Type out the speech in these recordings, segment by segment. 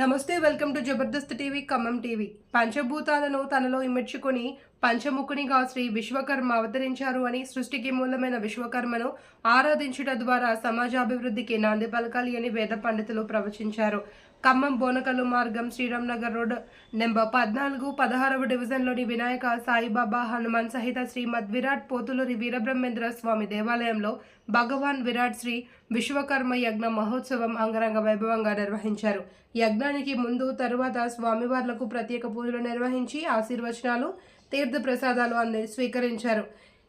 నమస్తే welcome to Jabardasth TV Khammam TV. పంచభూతాలను తనలో ఇమర్చుకొని పంచముఖునిగా శ్రీ విశ్వకర్మ అవతరించారు అని సృష్టికి మూలమైన విశ్వకర్మను ఆరాధించుట ద్వారా సమాజాభివృద్ధికి నాంది పలకాలి అని వేద పండితులు ప్రవచించారు. ఖమ్మం బోనకల్లు మార్గం శ్రీరామ్ నగర్ రోడ్ నెంబర్ పద్నాలుగు పదహారవ డివిజన్లోని వినాయక సాయిబాబా హనుమాన్ సహిత శ్రీ మద్విరాట్ పోతులూరి వీరబ్రహ్మేంద్ర స్వామి దేవాలయంలో భగవాన్ విరాట్ శ్రీ విశ్వకర్మ యజ్ఞ మహోత్సవం అంగరంగ వైభవంగా నిర్వహించారు. యజ్ఞానికి ముందు తరువాత స్వామివార్లకు ప్రత్యేక పూజలు నిర్వహించి ఆశీర్వచనాలు తీర్థ ప్రసాదాలు అంది స్వీకరించారు.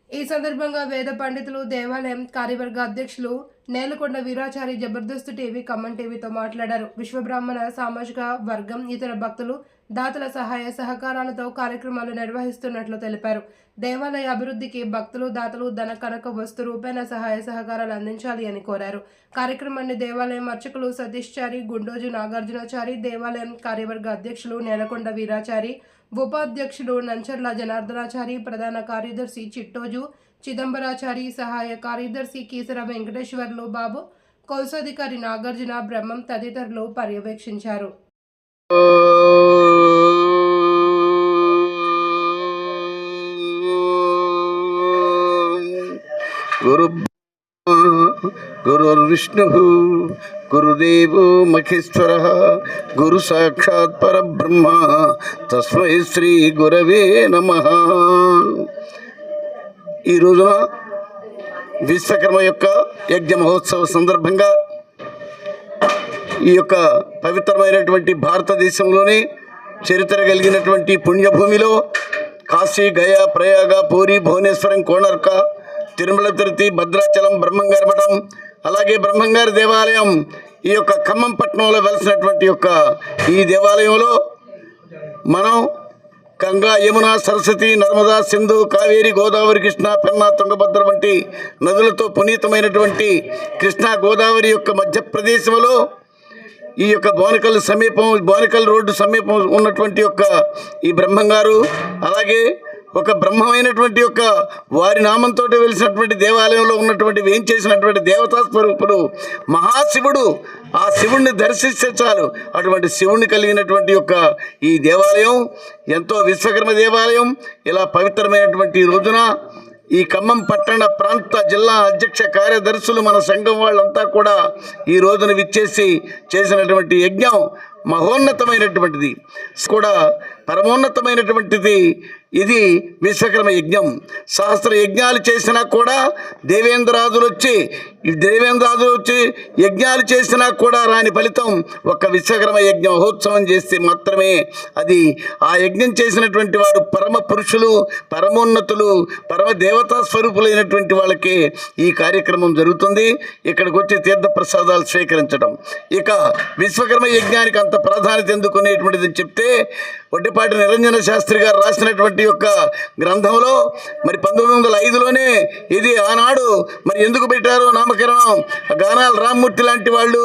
ఈ సందర్భంగా వేద పండితులు దేవాలయం కార్యవర్గ అధ్యక్షులు నేలకొండ వీరాచారి జబర్దస్త్ టీవీ ఖమ్మం టీవీతో మాట్లాడారు. విశ్వబ్రాహ్మణ సామాజిక వర్గం ఇతర భక్తులు దాతల సహాయ సహకారాలతో కార్యక్రమాలు నిర్వహిస్తున్నట్లు తెలిపారు. దేవాలయ అభివృద్ధికి భక్తులు దాతలు ధన కనక వస్తు రూపేణ సహాయ సహకారాలు అందించాలి అని కోరారు. కార్యక్రమాన్ని దేవాలయం అర్చకులు సతీష్ చారి గుండోజు నాగార్జునాచారి దేవాలయం కార్యవర్గ అధ్యక్షులు నేలకొండ వీరాచారి ఉపాధ్యక్షులు నంచర్ల జనార్దనాచారి ప్రధాన కార్యదర్శి చిట్టోజు చిదంబరాచారి సహాయ కార్యదర్శి కీసర వెంకటేశ్వర్లు బాబు కౌసాధికారి నాగార్జున బ్రహ్మం తదితరులు పర్యవేక్షించారు. గురు గురుర్విష్ణు గురుదేవో మహేశ్వర గురు సాక్షాత్ పరబ్రహ్మ తస్మై శ్రీ గురవే నమ. ఈ రోజున విశ్వకర్మ యొక్క యజ్ఞ మహోత్సవ సందర్భంగా ఈ యొక్క పవిత్రమైనటువంటి భారతదేశంలోనే చరిత్ర కలిగినటువంటి పుణ్యభూమిలో కాశీ గయా ప్రయాగ పూరి భువనేశ్వరం కోణర్క తిరుమల తిరుతి భద్రాచలం బ్రహ్మంగారి మఠం అలాగే బ్రహ్మంగారి దేవాలయం ఈ యొక్క ఖమ్మం పట్టణంలో వెలసినటువంటి యొక్క ఈ దేవాలయంలో మనం గంగా యమున సరస్వతి నర్మదా సింధు కావేరి గోదావరి కృష్ణ పెన్నా తుంగభద్ర వంటి నదులతో పునీతమైనటువంటి కృష్ణా గోదావరి యొక్క మధ్యప్రదేశంలో ఈ యొక్క బోనకల్ సమీపం బోనకల్ రోడ్డు సమీపం ఉన్నటువంటి యొక్క ఈ బ్రహ్మంగారు అలాగే ఒక బ్రహ్మమైనటువంటి యొక్క వారి నామంతో వెలిసినటువంటి దేవాలయంలో ఉన్నటువంటి వేయించేసినటువంటి దేవతా స్వరూపుడు మహాశివుడు ఆ శివుణ్ణి దర్శిస్తే చాలు. అటువంటి శివుణ్ణి కలిగినటువంటి యొక్క ఈ దేవాలయం ఎంతో విశ్వకర్మ దేవాలయం ఇలా పవిత్రమైనటువంటి రోజున ఈ ఖమ్మం పట్టణ ప్రాంత జిల్లా అధ్యక్ష కార్యదర్శులు మన సంఘం వాళ్ళంతా కూడా ఈ రోజున విచ్చేసి చేసినటువంటి యజ్ఞం మహోన్నతమైనటువంటిది. కూడా పరమోన్నతమైనటువంటిది. ఇది విశ్వకర్మ యజ్ఞం. సహస్ర యజ్ఞాలు చేసినా కూడా దేవేంద్రరాజులు వచ్చి దేవేంద్రరాజులు వచ్చి యజ్ఞాలు చేసినా కూడా రాని ఫలితం ఒక విశ్వకర్మ యజ్ఞ మహోత్సవం చేస్తే మాత్రమే. అది ఆ యజ్ఞం చేసినటువంటి వారు పరమ పురుషులు పరమోన్నతులు పరమ దేవతా స్వరూపులైనటువంటి వాళ్ళకి ఈ కార్యక్రమం జరుగుతుంది. ఇక్కడికి వచ్చి తీర్థ ప్రసాదాలు స్వీకరించడం. ఇక విశ్వకర్మ యజ్ఞానికి అంత ప్రాధాన్యత ఎందుకునేటువంటిది చెప్తే వడ్డిపాటి నిరంజన శాస్త్రి గారు రాసినటువంటి యొక్క గ్రంథంలో మరి పంతొమ్మిది వందల ఐదులోనే ఇది ఆనాడు మరి ఎందుకు పెట్టారు నామకరణం. గానాల రామ్మూర్తి లాంటి వాళ్ళు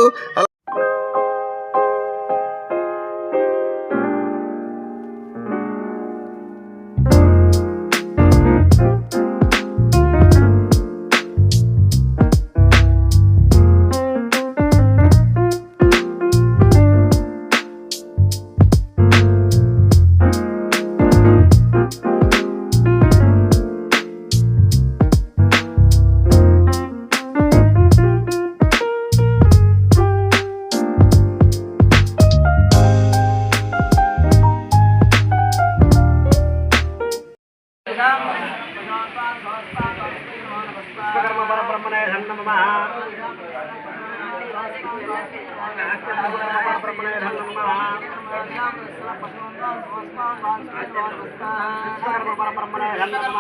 విశ్వకర్మ పరబ్రహ్మణే నమః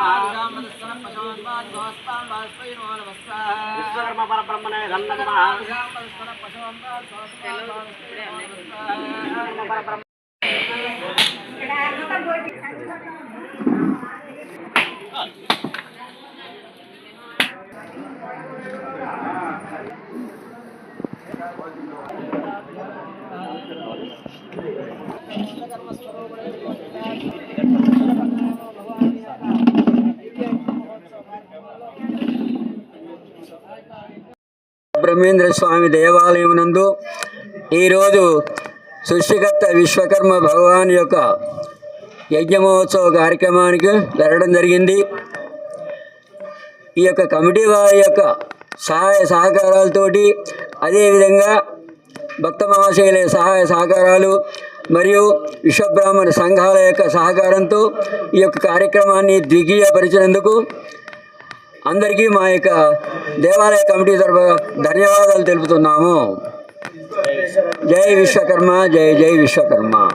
విశ్వకర్మ పరబ్రహ్మణే నమః విశ్వకర్మ పరబ్రహ్మ బ్రహ్మేంద్ర స్వామి దేవాలయం నందు ఈరోజు సృష్టికర్త విశ్వకర్మ భగవాన్ యొక్క యజ్ఞ మహోత్సవ కార్యక్రమానికి జరగడం జరిగింది. ఈ యొక్క కమిటీ వారి యొక్క సహాయ సహకారాలతోటి అదేవిధంగా భక్త మహాశైల సహాయ సహకారాలు మరియు విశ్వబ్రాహ్మణ సంఘాల యొక్క సహకారంతో ఈ యొక్క కార్యక్రమాన్ని ద్విగీయపరిచినందుకు అందరికీ మా యొక్క దేవాలయ కమిటీ తరఫున ధన్యవాదాలు తెలుపుతున్నాము. జై విశ్వకర్మ జై జై విశ్వకర్మ.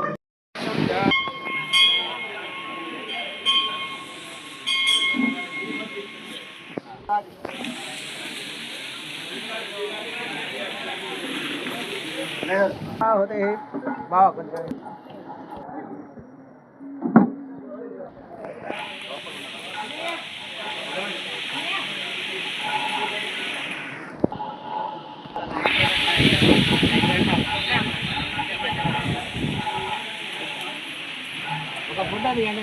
బలపలకండి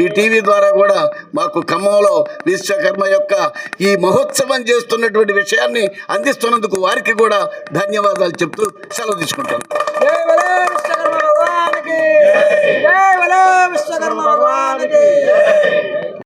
ఈ టీవీ ద్వారా కూడా మాకు ఖమ్మంలో విశ్వకర్మ యొక్క ఈ మహోత్సవం చేస్తున్నటువంటి విషయాన్ని అందిస్తున్నందుకు వారికి కూడా ధన్యవాదాలు చెప్తూ సెలవు తీసుకుంటాను. విశ్వకర్మ భగవానికి!